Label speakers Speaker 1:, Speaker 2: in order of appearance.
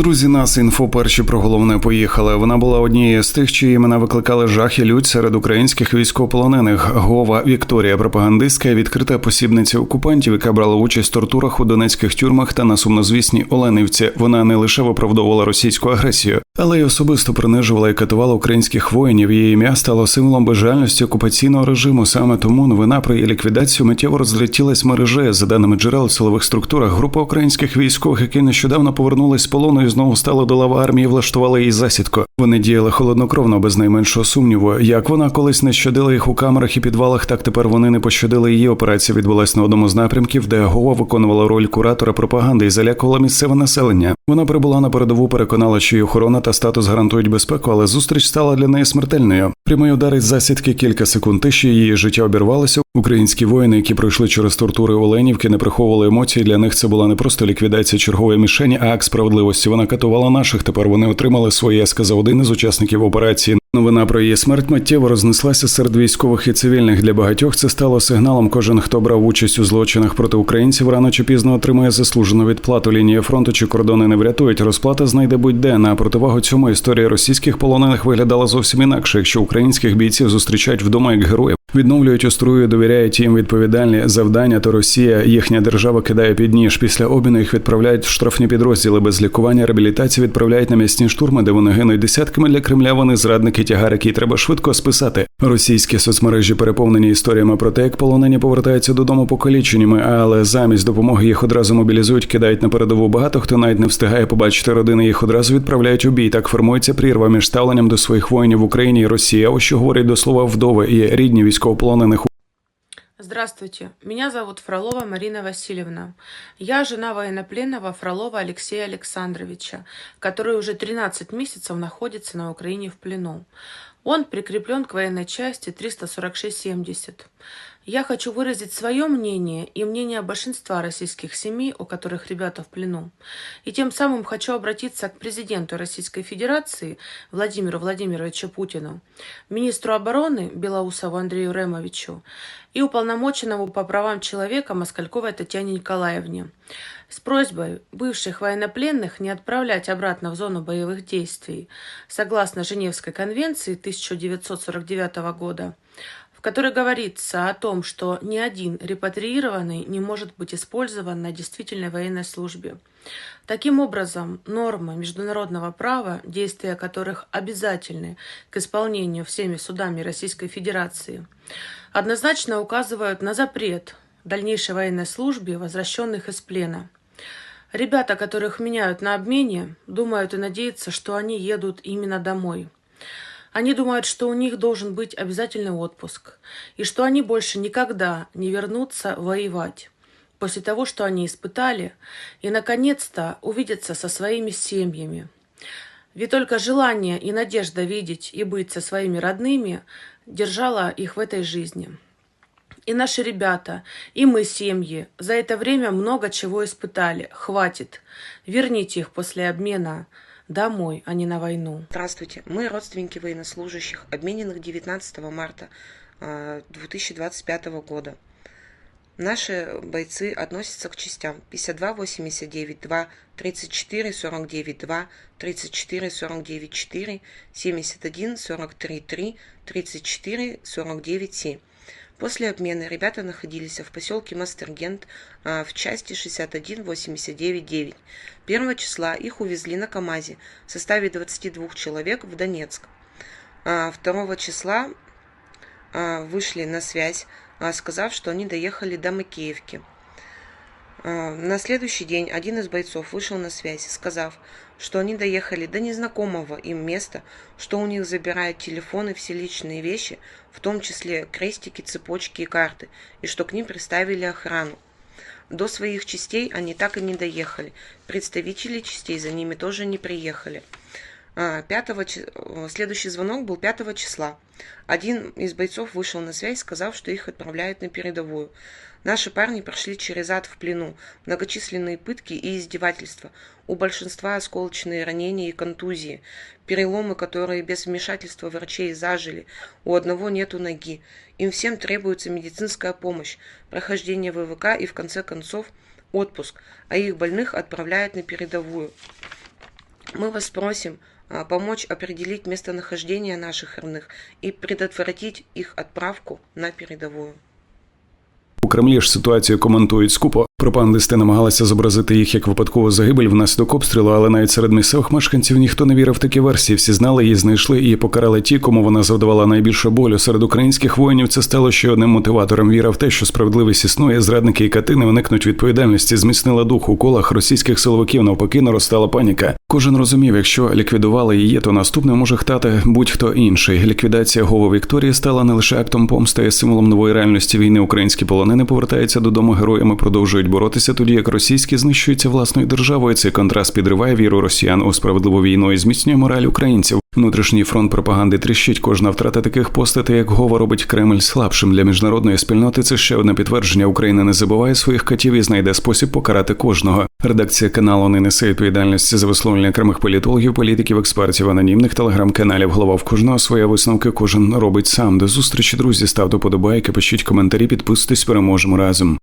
Speaker 1: Друзі, нас інфо перші про головне поїхали. Вона була однією з тих, чиї імена викликали жах і лють серед українських військовополонених. Гова Вікторія, пропагандистка, відкрита посібниця окупантів, яка брала участь в тортурах у донецьких тюрмах та на сумнозвісній Оленівці. Вона не лише виправдовувала російську агресію, але й особисто принижувала і катувала українських воїнів. Її ім'я стало символом безжальності окупаційного режиму. Саме тому новина про її ліквідацію миттєво розлетілась мережею. За даними джерел силових структурах, група українських військових, які нещодавно повернулись з полону знову стали до лави армії, влаштували їй засідку. Вони діяли холоднокровно, без найменшого сумніву. Як вона колись не щадила їх у камерах і підвалах, так тепер вони не пощадили її. Операція відбулась на одному з напрямків, де Гова виконувала роль куратора пропаганди і залякувала місцеве населення. Вона прибула на передову, переконала, що її охорона та статус гарантують безпеку, але зустріч стала для неї смертельною. Прямий удар із засідки кілька секунд тиші її життя обірвалося. Українські воїни, які пройшли через тортури Оленівки, не приховували емоцій. Для них це була не просто ліквідація чергової мішені, а акт справедливості. Вона катувала наших. Тепер вони отримали своє, сказав один із учасників операції. Новина про її смерть миттєво рознеслася серед військових і цивільних. Для багатьох це стало сигналом. Кожен, хто брав участь у злочинах проти українців, рано чи пізно отримує заслужену відплату. Лінії фронту чи кордони не врятують. Розплата знайде будь-де. На противагу цьому історія російських полонених виглядала зовсім інакше, якщо українських бійців зустрічають вдома як героїв. Відновлюють острую, довіряють їм відповідальні завдання. То Росія їхня держава кидає під ніж. Після обміну їх відправляють в штрафні підрозділи без лікування, реабілітації відправляють на м'ясні штурми, де вони гинуть десятками для Кремля. Вони зрадники тягар, який треба швидко списати. Російські соцмережі переповнені історіями про те, як полонені повертаються додому покаліченнями, але замість допомоги їх одразу мобілізують, кидають на передову. Багато хто навіть не встигає побачити родини. Їх одразу відправляють у бій. Так формується прірва між ставленням до своїх воїнів в Україні і Росії. Ось що говорять до слова вдови і рідні військовополонених.
Speaker 2: Здравствуйте, меня зовут Фролова Марина Васильевна. Я жена военнопленного Фролова Алексея Александровича, который уже 13 месяцев находится на Украине в плену. Он прикреплен к военной части 346-70. Я хочу выразить свое мнение и мнение большинства российских семей, у которых ребята в плену. И тем самым хочу обратиться к президенту Российской Федерации Владимиру Владимировичу Путину, министру обороны Белоусову Андрею Ремовичу и уполномоченному по правам человека Москальковой Татьяне Николаевне с просьбой бывших военнопленных не отправлять обратно в зону боевых действий согласно Женевской конвенции 1949 года, в которой говорится о том, что ни один репатриированный не может быть использован на действительной военной службе. Таким образом, нормы международного права, действия которых обязательны к исполнению всеми судами Российской Федерации, однозначно указывают на запрет дальнейшей военной службе возвращенных из плена. Ребята, которых меняют на обмене, думают и надеются, что они едут именно домой – они думают, что у них должен быть обязательный отпуск, и что они больше никогда не вернутся воевать после того, что они испытали, и, наконец-то, увидеться со своими семьями. Ведь только желание и надежда видеть и быть со своими родными держала их в этой жизни. И наши ребята, и мы, семьи, за это время много чего испытали. Хватит. Верните их после обмена домой, а не на войну.
Speaker 3: Здравствуйте. Мы родственники военнослужащих, обмененных 19 марта 2025 года. Наши бойцы относятся к частям 52 89 2, 34 49 2, 34 49 4, 71 43 3, 34 49 7. После обмена ребята находились в поселке Мастергент в части 61899. 1 числа их увезли на КАМАЗе в составе 22 человек в Донецк. 2 числа вышли на связь, сказав, что они доехали до Макеевки. На следующий день один из бойцов вышел на связь, сказав, что они доехали до незнакомого им места, что у них забирают телефоны, все личные вещи, в том числе крестики, цепочки и карты, и что к ним приставили охрану. До своих частей они так и не доехали. Представители частей за ними тоже не приехали. 5, а, следующий звонок был 5 числа. Один из бойцов вышел на связь, сказав, что их отправляют на передовую. Наши парни прошли через ад в плену, многочисленные пытки и издевательства. У большинства осколочные ранения и контузии, переломы, которые без вмешательства врачей зажили. У одного нету ноги. Им всем требуется медицинская помощь, прохождение ВВК и, в конце концов, отпуск, а их больных отправляют на передовую. Мы вас просим помочь определить местонахождение наших родных и предотвратить их отправку на передовую.
Speaker 1: У Кремлі ж ситуацію коментують скупо. Пропагандисти намагалися зобразити їх як випадкову загибель внаслідок обстрілу, але навіть серед місцевих мешканців ніхто не вірив такі версії. Всі знали її, знайшли і покарали ті, кому вона завдавала найбільше болю. Серед українських воїнів це стало ще одним мотиватором. Віра в те, що справедливість існує, зрадники і катини уникнуть відповідальності, зміцнила дух у колах російських силовиків. Навпаки, наростала паніка. Кожен розумів, якщо ліквідували її, то наступним може хтати будь-хто інший. Ліквідація Гови Вікторії стала не лише актом помсти, а символом нової реальності війни. Українські полонини повертаються додому героями, продовжують боротися тоді, як російські знищуються власною державою. Цей контраст підриває віру росіян у справедливу війну і зміцнює мораль українців. Внутрішній фронт пропаганди тріщить. Кожна втрата таких постатей, як Гова, робить Кремль слабшим для міжнародної спільноти. Це ще одне підтвердження. Україна не забуває своїх катів і знайде спосіб покарати кожного. Редакція каналу не несе відповідальності за висловлення окремих політологів, політиків, експертів, анонімних телеграм-каналів. Голова в кожного своя висновки. Кожен робить сам. До зустрічі, друзі. Ставте подобайки, пишіть коментарі, підписуйтесь, переможемо разом.